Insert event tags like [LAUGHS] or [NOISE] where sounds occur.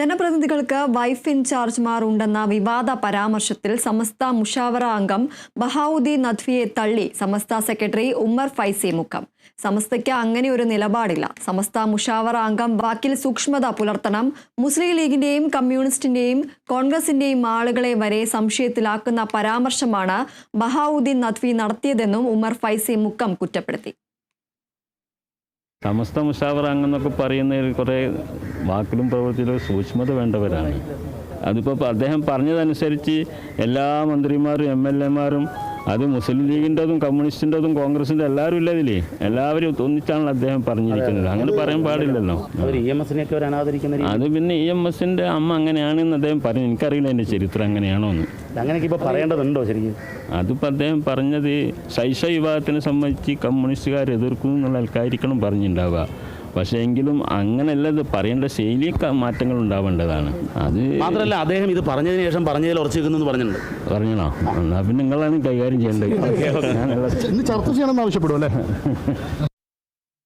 ജനപ്രതിനിധികൾക്ക് wife ഇൻചാർജ്മാർ ഉണ്ടെന്ന വിവാദ പരാമർശത്തിൽ സമസ്ത മുഷാവറ അംഗം ബഹാവുദ്ദീൻ നദ്വിയെ തള്ളി സമസ്ത സെക്രട്ടറി ഉമ്മർ ഫൈസി മുഖം സമസ്തയ്ക്ക് അങ്ങനെ ഒരു നിലപാടില്ല. സമസ്ത മുഷാവറ അംഗം വാക്കിൽ സൂക്ഷ്മത പുലർത്തണം. മുസ്ലിം ലീഗിന്റെയും കമ്മ്യൂണിസ്റ്റിന്റെയും കോൺഗ്രസിന്റെയും ആളുകളെ വരെ സംശയത്തിലാക്കുന്ന പരാമർശമാണ് ബഹാവുദ്ദീൻ നദ്വി നടത്തിയതെന്നും ഉമ്മർ ഫൈസി മുക്കം കുറ്റപ്പെടുത്തി. സമസ്ത മുഷാവറ അങ്ങെന്നൊക്കെ പറയുന്നതിൽ കുറേ വാക്കിലും പ്രവൃത്തിയിലും സൂക്ഷ്മത വേണ്ടവരാണ്. അതിപ്പോൾ അദ്ദേഹം പറഞ്ഞതനുസരിച്ച് എല്ലാ മന്ത്രിമാരും എം എൽ എമാരും അത് മുസ്ലിം ലീഗിന്റെതും കമ്മ്യൂണിസ്റ്റിന്റെതും കോൺഗ്രസിന്റെ എല്ലാവരും ഇല്ല എല്ലാവരും ഒന്നിച്ചാണല്ലോ അദ്ദേഹം പറഞ്ഞിരിക്കുന്നത്. അങ്ങനെ പറയാൻ പാടില്ലല്ലോ. അത് പിന്നെ ഇ എം എസിന്റെ അമ്മ അങ്ങനെയാണെന്ന് അദ്ദേഹം പറഞ്ഞു. എനിക്കറിയില്ല എന്റെ ചരിത്രം അങ്ങനെയാണോ എന്ന് അങ്ങനെയൊക്കെ ഇപ്പോൾ പറയേണ്ടതുണ്ടോ ശരിക്കും? അതിപ്പോൾ അദ്ദേഹം പറഞ്ഞത് ശൈശ വിഭാഗത്തിനെ സംബന്ധിച്ച് കമ്മ്യൂണിസ്റ്റുകാർ എതിർക്കും എന്നുള്ള ആൾക്കാരിക്കണം പറഞ്ഞിട്ടുണ്ടാവുക പക്ഷേ എങ്കിലും അങ്ങനെയല്ല ഇത് പറയേണ്ട ശൈലി മാറ്റങ്ങൾ ഉണ്ടാവേണ്ടതാണ്. അത് മാത്രമല്ല അദ്ദേഹം ഇത് പറഞ്ഞതിന് ശേഷം പറഞ്ഞതിൽ ഉറച്ചു നിൽക്കുന്നു പറഞ്ഞിട്ടുണ്ട്. പറഞ്ഞോ എന്നാ പിന്നെ നിങ്ങളാണ് കൈകാര്യം ചെയ്യേണ്ടത്. ചർച്ച ചെയ്യണമെന്ന് ആവശ്യപ്പെടും അല്ലേ? [LAUGHS]